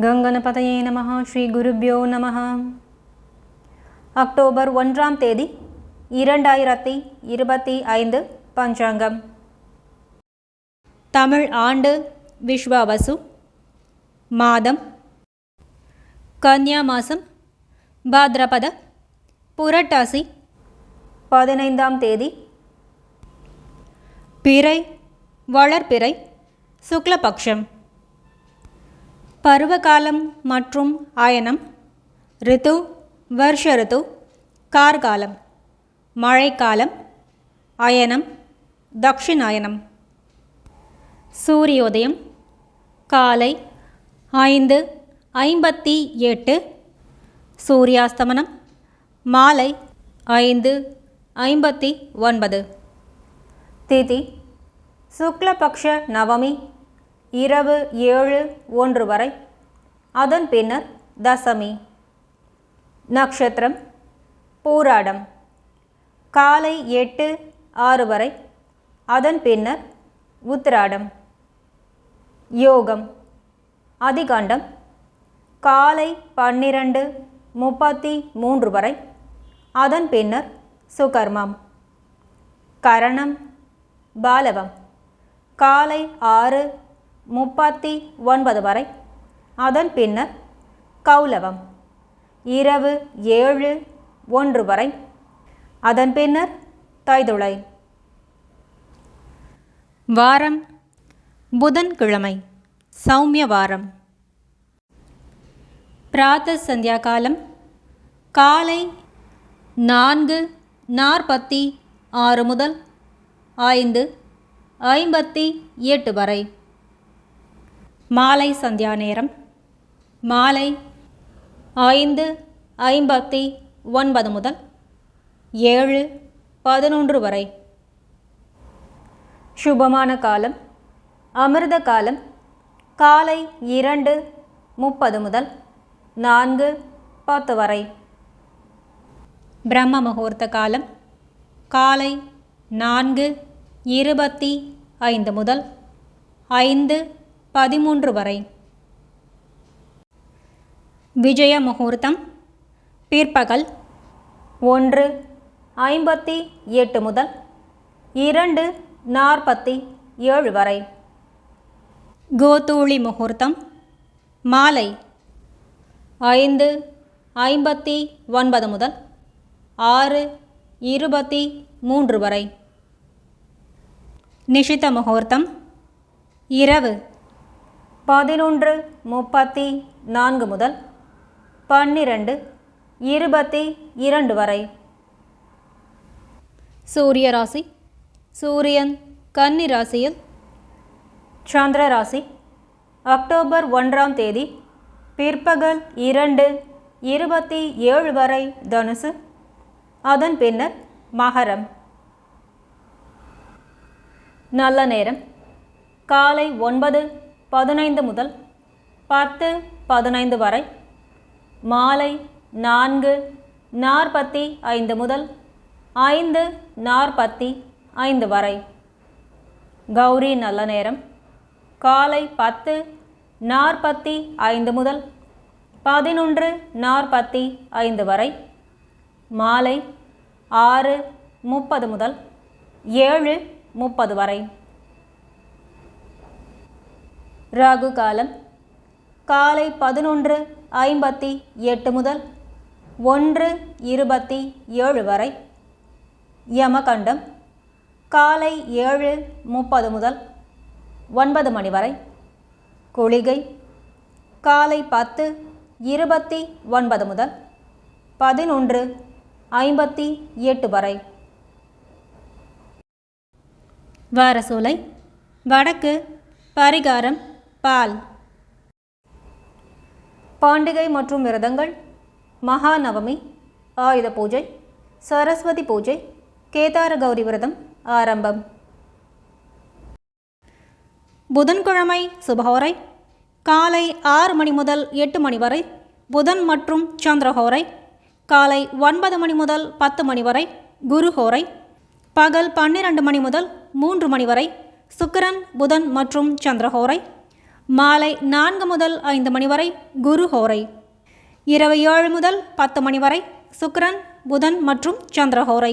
கங்கனபதையே நம ஸ்ரீ குருப்யோ நம அக்டோபர் ஒன்றாம் தேதி இரண்டாயிரத்தி இருபத்தி ஐந்து பஞ்சாங்கம். தமிழ் ஆண்டு விஸ்வாவசு மாதம் கன்யா மாதம் பாத்ரபத புரட்டாசி பதினைந்தாம் தேதி. பிறை வளர்பிறை சுக்லபக்ஷம். பருவகாலம் மற்றும் அயனம் ரித்து வருஷ ரித்து கார்காலம் மழைக்காலம் அயனம் தக்ஷிணாயனம். சூரியோதயம் காலை ஐந்து ஐம்பத்தி எட்டு சூரியாஸ்தமனம் மாலை ஐந்து ஐம்பத்தி ஒன்பது. திதி சுக்லபக்ஷ நவமி இரவு ஏழு ஒன்று வரை. அதன் பின்னர் தசமி. நட்சத்திரம் பூராடம். காலை எட்டு ஆறு வரை. அதன் பின்னர் உத்திராடம். யோகம். அதிகாண்டம். காலை பன்னிரண்டு முப்பத்தி மூன்று வரை. அதன் பின்னர் சுகர்மம். கரணம். பாலவம். காலை ஆறு முப்பத்தி ஒன்பது வரை. அதன் பின்னர் கௌலவம். இரவு ஏழு ஒன்று வரை. அதன் பின்னர் தைதுளை. வாரம் புதன்கிழமை சௌமிய வாரம். பிராத்த சந்தியா காலம் காலை நான்கு நாற்பத்தி ஆறு முதல் ஐந்து ஐம்பத்தி எட்டு வரை. மாலை சந்தியா நேரம். மாலை ஐந்து ஐம்பத்தி ஒன்பது முதல் ஏழு பதினொன்று வரை. சுபமான காலம் அமிர்த காலம் காலை இரண்டு முப்பது முதல் நான்கு பத்து வரை. பிரம்ம முகூர்த்த காலம் காலை நான்கு இருபத்தி ஐந்து முதல் ஐந்து பதிமூன்று வரை. விஜய முகூர்த்தம் பிற்பகல் ஒன்று ஐம்பத்தி எட்டு முதல் இரண்டு நாற்பத்தி ஏழு வரை. கோதூளி முகூர்த்தம் மாலை ஐந்து ஐம்பத்தி ஒன்பது முதல் ஆறு இருபத்தி மூன்று வரை. நிஷித முகூர்த்தம் இரவு பதினொன்று முப்பத்தி நான்கு முதல் பன்னிரண்டு இருபத்தி இரண்டு வரை. சூரிய ராசி சூரியன் கன்னி ராசியில். சந்திர ராசி அக்டோபர் ஒன்றாம் தேதி பிற்பகல் இரண்டு இருபத்தி ஏழு வரை தனுசு. அதன் பின்னர் மகரம். நல்ல நேரம். காலை ஒன்பது பதினைந்து முதல் பத்து பதினைந்து வரை. மாலை நான்கு நாற்பத்தி ஐந்து முதல் ஐந்து நாற்பத்தி ஐந்து வரை. கௌரி நல்ல நேரம். காலை பத்து நாற்பத்தி ஐந்து முதல் பதினொன்று நாற்பத்தி ஐந்து வரை. மாலை ஆறு முப்பது முதல் ஏழு முப்பது வரை. ராகு காலம். காலை பதினொன்று ஐம்பத்தி எட்டு முதல் ஒன்று இருபத்தி ஏழு வரை. யமகண்டம். காலை ஏழு முப்பது முதல் ஒன்பது மணி வரை. குளிகை. காலை பத்து இருபத்தி ஒன்பது முதல் பதினொன்று ஐம்பத்தி எட்டு வரை. வாரசூலை வடக்கு. பரிகாரம். பால். பாண்டிகை மற்றும் விரதங்கள் மகாநவமி ஆயுத பூஜை சரஸ்வதி பூஜை கேதார கௌரி விரதம் ஆரம்பம். புதன்கிழமை சுபஹோரை காலை ஆறு மணி முதல் எட்டு மணி வரை புதன் மற்றும் சந்திரஹோரை காலை ஒன்பது மணி முதல் பத்து மணி வரை குருஹோரை பகல் பன்னிரண்டு மணி முதல் மூன்று மணி வரை சுக்கிரன் புதன் மற்றும் சந்திரஹோரை மாலை நான்கு முதல் ஐந்து மணி வரை குரு ஹோரை. இரவு ஏழு முதல் பத்து மணி வரை சுக்கரன் புதன் மற்றும் சந்திர ஹோரை.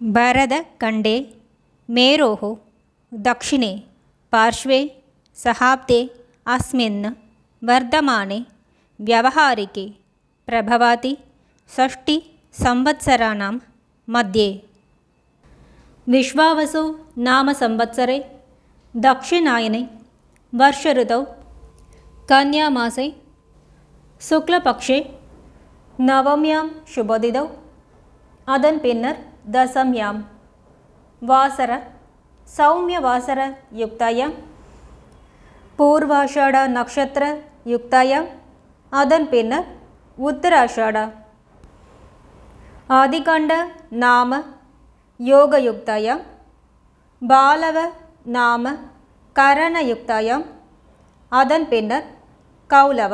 ಬರದ ಕಂಡೆ ಮೇರೋಃ दक्षिणे पार्श्वे सहाब्दे अस्मिन् वर्धमाने व्यवहारिके प्रभवाति षष्टिसंवत्सराणां मध्ये विश्वावसौ नाम संवत्सरे दक्षिणायने वर्षऋतौ कन्यामासे शुक्लपक्षे नवम्यां शुभदिदौ அதன் பின்னர் தசம்யாம் வாசர சௌமிய வாசர யுக்தாயம் பூர்வாஷாட நக்ஷத்திர யுக்தாயம் அதன் பின்னர் உத்தராஷாட ஆதிகண்ட நாம யோகயுக்தாயம் பாலவ நாம கரணயுக்தாயம் அதன் பின்னர் கௌலவ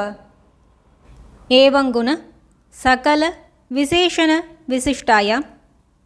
ஏவங்குண சகல விசேஷண विशिष्टायाम्